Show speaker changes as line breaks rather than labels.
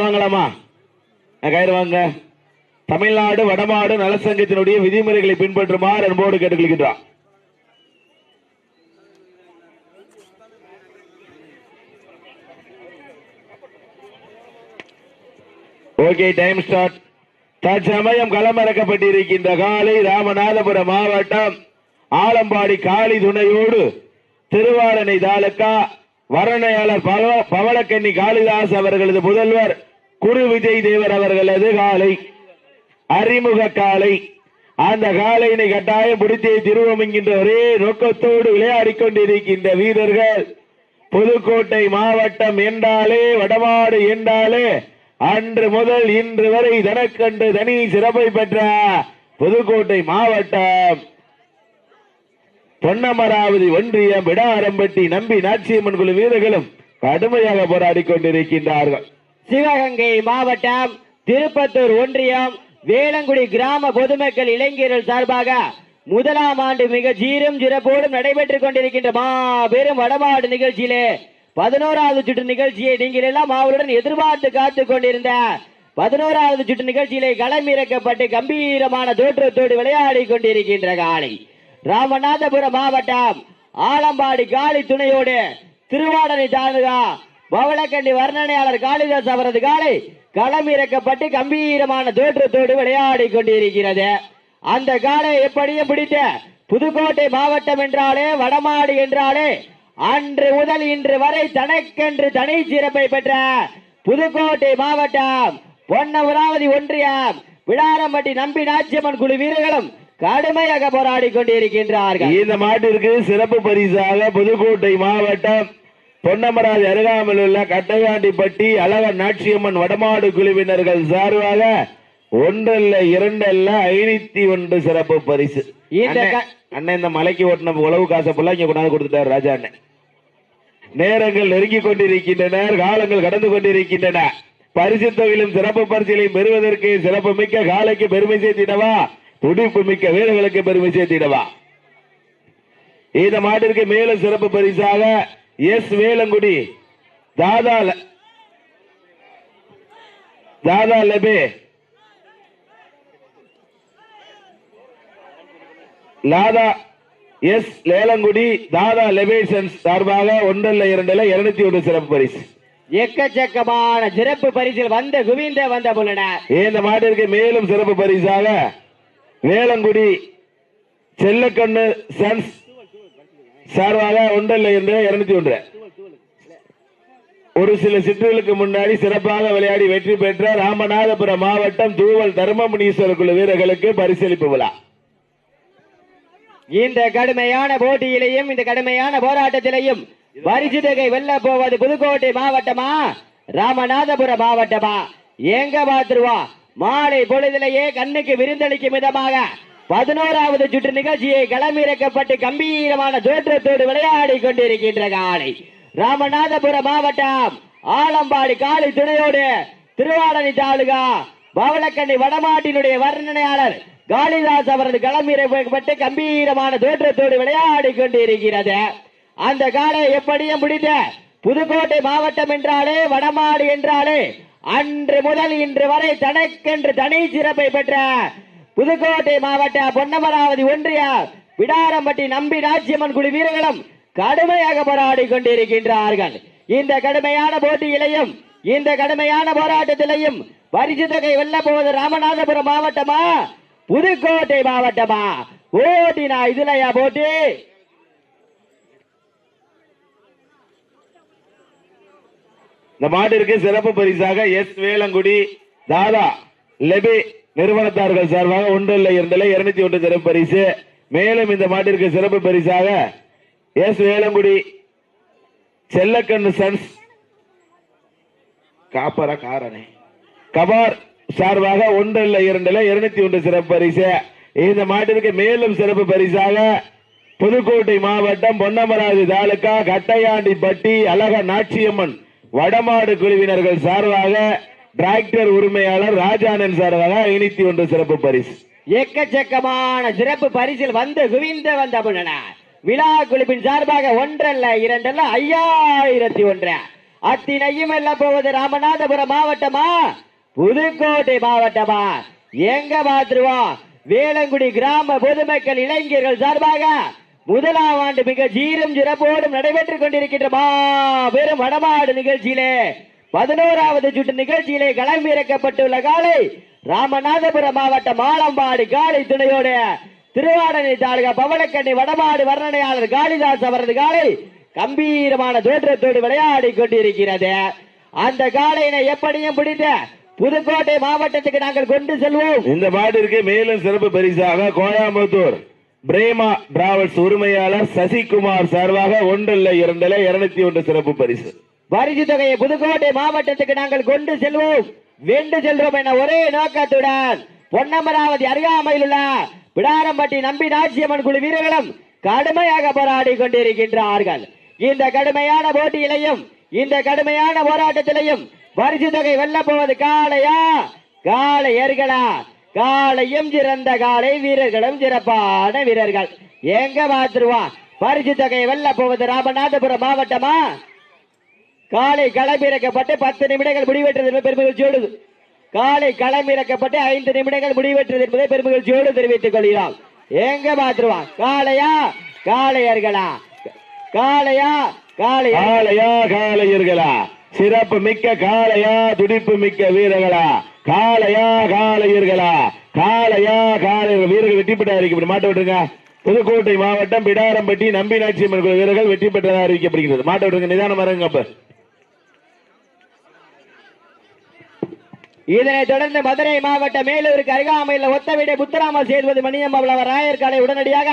வாங்கலாமா? கயிறு வாங்க. தமிழ்நாடு வடமாடு நலசங்கத்தினுடைய விதிமுறைகளை பின்பற்றுமாறு அன்போடு கேட்டுக்கொள்கின்றான் ஓகே டைம் ஸ்டார்ட். தற்சமயம் களமிறக்கப்பட்டிருக்கின்ற காலை ராமநாதபுரம் மாவட்டம் ஆலம்பாடி காளி துணையோடு திருவாரணை தாலுக்கா வர்ணனையாளர் பவ- காளிதாஸ் அவர்களது முதல்வர் குரு விஜய் தேவர் அவர்களது காலை. அறிமுக காலை. அந்த காலையினை கட்டாயம் பிடித்தே திருவம் என்கின்ற ஒரே நோக்கத்தோடு விளையாடி கொண்டிருக்கின்ற வீரர்கள் புதுக்கோட்டை மாவட்டம் என்றாலே வடமாடு என்றாலே அன்று முதல் இன்று வரை தனக்கன்று தனி சிறப்பை பெற்ற புதுக்கோட்டை மாவட்டம். பொன்னமராவதி ஒன்றியம் விடாரம்பட்டி நம்பி நாச்சியம்மன் குழு வீரர்களும் கடுமையாக போராடி கொண்டிருக்கின்றார்கள்.
சிவகங்கை மாவட்டம் திருப்பத்தூர் ஒன்றியம் வேளங்குடி கிராம பொதுமக்கள் இளைஞர்கள் சார்பாக முதலாம் ஆண்டு மிக சீரும் சிறப்போடும் நடைபெற்றுக் கொண்டிருக்கின்ற மாபெரும் வடமாடு நிகழ்ச்சியிலே பதினோராவது சுற்று நிகழ்ச்சியை நீங்கள் எல்லாம் அவளுடன் எதிர்பார்த்து காத்து கொண்டிருந்த பதினோராவது சுற்று நிகழ்ச்சியிலே களமிறக்கப்பட்டு கம்பீரமான தோற்றத்தோடு விளையாடி கொண்டிருக்கின்ற காலை. ராமநாதபுரம் மாவட்டம் ஆலம்பாடி காளி துணையோடு திருவாடனை தாலுகா பவளக்கண்டி வர்ணனையாளர் காளிதாஸ் அவரது காலை களம் இறக்கப்பட்டு கம்பீரமான தோற்றத்தோடு விளையாடி கொண்டிருக்கிறது. அந்த காலை எப்படியும் பிடித்த புதுக்கோட்டை மாவட்டம் என்றாலே வடமாடு என்றாலே அன்று முதல் இன்று வரை தனக்கென்று தனி சிறப்பை பெற்ற புதுக்கோட்டை மாவட்டம் பொன்னமராவதி ஒன்றியம் விடாரம்பட்டி நம்பி நாச்சியம்மன் குழு வீரர்களும் கடுமையாக போராடி கொண்டிருக்கின்றார்கள்.
இந்த மாட்டிற்கு சிறப்பு பரிசாக புதுக்கோட்டை மாவட்டம் பொன்னமராஜ் அருகாமையில் உள்ள கட்டையாண்டிப்பட்டி அழகர் நாச்சியம்மன் வடமாடு குழுவினர்கள் சார்பாக ஒன்றல்ல இரண்டல்ல ஐநூத்தி ஒன்று சிறப்பு பரிசு. அண்ணன், இந்த மலைக்கு ஓட்டின உழவு காசை ஃபுல்லா இங்க கொண்டாந்து கொடுத்துட்டாரு ராஜா அண்ணன் நேரங்கள் நெருங்கிக் கொண்டிருக்கின்றன காலங்கள் கடந்து கொண்டிருக்கின்றன. பரிசு தொகையிலும் சிறப்பு பரிசிலையும் பெறுவதற்கு சிறப்பு மிக்க காலைக்கு பெருமை சேர்த்திடவா? துடிப்பு மிக்க வீரர்களுக்கு பெருமை சேர்த்திடவா? இந்த மாட்டிற்கு மேலும் சிறப்பு பரிசாக எஸ் வேலங்குடி தாதா தாதா லெபே லாதா எஸ் லேலங்குடி தாதா லெபேசன்ஸ் சார்பாக ஒன்றல்ல இரண்டல்ல இருநூத்தி ஒன்று சிறப்பு பரிசு.
எக்கச்சக்கமான சிறப்பு பரிசில் வந்த குவிந்த வந்த புள்ளன
இந்த மாட்டிற்கு மேலும் சிறப்பு பரிசாக வேலங்குடி செல்லக்கண்ணு சன்ஸ் சார்பாக ஒன்றல்ல என்று இருநூத்தி ஒன்று. ஒரு சில சிற்றுகளுக்கு முன்னாடி சிறப்பாக விளையாடி வெற்றி பெற்ற ராமநாதபுரம் மாவட்டம் தூவல் தர்மமுனீஸ்வரர் குழு வீரர்களுக்கு பரிசளிப்பு விழா.
இந்த கடுமையான போட்டியிலையும் இந்த கடுமையான போராட்டத்திலையும் பரிசு தொகை வெல்ல போவது புதுக்கோட்டை மாவட்டமா ராமநாதபுரம் மாவட்டமா? எங்க பாத்துருவா? மாலை பொழுதிலேயே கண்ணுக்கு விருந்தளிக்கும் விதமாக பதினோராவது சுற்று நிகழ்ச்சியை களமிறக்கப்பட்டு கம்பீரமான தோற்றத்தோடு விளையாடி கொண்டிருக்கின்ற காலை. ராமநாதபுரம் மாவட்டம் ஆலம்பாடி காலை துணையோடு திருவாடனை தாலுகா பவளக்கண்ணி வடமாட்டினுடைய வர்ணனையாளர் காளிதாஸ் அவரது களமிறக்கப்பட்டு கம்பீரமான தோற்றத்தோடு விளையாடி கொண்டிருக்கிறது. அந்த காலை எப்படியும் முடிந்த புதுக்கோட்டை மாவட்டம் என்றாலே வடமாடு என்றாலே அன்று முதல் இன்று வரை தனக்கென்று தனி சிறப்பை பெற்ற புதுக்கோட்டை மாவட்ட பொன்னமராவதி ஒன்றிய விடாரம்பட்டி நம்பி நாச்சியம்மன் குழு வீரர்களும் கடுமையாக போராடி கொண்டிருக்கின்றார்கள். இந்த கடுமையான போட்டியிலையும் இந்த கடுமையான போராட்டத்திலையும் பரிசு தொகை வெல்ல போவது ராமநாதபுரம் மாவட்டமா புதுக்கோட்டை மாவட்டமா? போட்டினா இதுலயா போட்டி?
இந்த மாட்டிற்கு சிறப்பு பரிசாக எஸ் வேலங்குடி தாதா லெபி நிறுவனத்தார்கள் சார்பாக ஒன்று இல்லை இரண்டில் இருநூத்தி ஒன்று சிறப்பு பரிசு. மேலும் இந்த மாட்டிற்கு சிறப்பு பரிசாக எஸ் வேலங்குடி செல்லக்கண்ணு சன்ஸ் காப்பர காரணே. கபார் சார்பாக ஒன்று இல்லை இரண்டில் இருநூத்தி ஒன்று சிறப்பு பரிசு. இந்த மாட்டிற்கு மேலும் சிறப்பு பரிசாக புதுக்கோட்டை மாவட்டம் பொன்னமராஜு தாலுகா கட்டையாண்டிப்பட்டி அழக நாச்சியம்மன் வடமாடு குழுவினர்கள் சார்பாக டிராக்டர் உரிமையாளர் ராஜானன் சார்பாக ஐநூத்தி ஒன்று சிறப்பு பரிசு.
எக்கச்சக்கமான சிறப்பு பரிசில் வந்து குவிந்த வந்த விழா குழுவின் சார்பாக ஒன்றல்ல இரண்டல்ல ஐயாயிரத்தி ஒன்று. அத்தினையும் வெல்ல போவது ராமநாதபுரம் மாவட்டமா? புதுக்கோட்டை மாவட்டமா? எங்க பாத்துருவோம்? வேளங்குடி கிராம பொதுமக்கள் இளைஞர்கள் சார்பாக முதலாம் ஆண்டு மிக சீரும் சிறப்போடும் நடைபெற்றுக் கொண்டிருக்கின்ற மாபெரும் வடமாடு நிகழ்ச்சியிலே பதினோராவது சுற்று நிகழ்ச்சியிலே களம்பிறக்கப்பட்டுள்ள காலை ராமநாதபுரம் மாவட்டம் ஆலம்பாடு காலை துணையோட திருவாடனை தாலுகா பவளக்கண்ணி வடமாடு வர்ணனையாளர் காளிதாஸ் அவரது காலை கம்பீரமான தோற்றத்தோடு விளையாடி கொண்டிருக்கிறது. அந்த காளையினை எப்படியும் பிடித்த புதுக்கோட்டை மாவட்டத்துக்கு நாங்கள் கொண்டு செல்வோம்.
இந்த மாட்டிற்கு மேலும் சிறப்பு பரிசாக கோயம்புத்தூர் பிரேமா டிராவல்ஸ் உரிமையாளர் சசிகுமார் சார்பாக ஒன்றில் இரண்டில் இருநூத்தி ஒன்று சிறப்பு பரிசு.
பரிசு தொகையை புதுக்கோட்டை மாவட்டத்துக்கு நாங்கள் கொண்டு செல்வோம். வென்று செல்வோம் என ஒரே நோக்கத்துடன் பொன்னமராவதி அருகாமையில் உள்ள பிடாரம்பட்டி நம்பி நாச்சியம்மன் குழு வீரர்களும் கடுமையாக போராடி கொண்டிருக்கின்றார்கள். இந்த கடுமையான போட்டியிலையும் இந்த கடுமையான போராட்டத்திலையும் பரிசு தொகை வெல்ல போவது காளையா? காளையர்களா? காளையும் சிறந்த காளை வீரர்களும் சிறப்பான வீரர்கள். எங்க பார்த்துருவா பரிசு தொகை வெல்ல போவது ராமநாதபுரம் மாவட்டமா? காலை களமிறக்கப்பட்டு பத்து நிமிடங்கள் முடிவெற்றது என்பதை பெருமகிழ்ச்சியோடு காலை களமிறக்கப்பட்டு ஐந்து நிமிடங்கள் முடிவெற்றது என்பதை பெருமகிழ்ச்சியோடு தெரிவித்துக் கொள்கிறோம். எங்க பார்த்துருவா காளையா? காளையர்களா? காளையா? காளையா?
காளையா காளையர்களா? சிறப்பு மிக்க காளையா துடிப்பு மிக்க வீரர்களா? காலையா காலையர்களா காலையா காளையர் வீரர்கள் வெற்றி பெற்ற அறிவிக்கப்படும் மாட்ட விட்டுருங்க. புதுக்கோட்டை மாவட்டம் பிடாரம்பட்டி நம்பி நாச்சியம்மன் கோயில். வீரர்கள் வெற்றி பெற்றதாக அறிவிக்கப்படுகிறது மாட்ட விட்டுருங்க. நிதானம் வருங்க அப்ப.
இதனைத் தொடர்ந்து மதுரை மாவட்டம் மேலூருக்கு அருகாமையில் ஒத்தவிடை முத்துராம சேதுபதி மணியம்பாள் ராயர் காலை உடனடியாக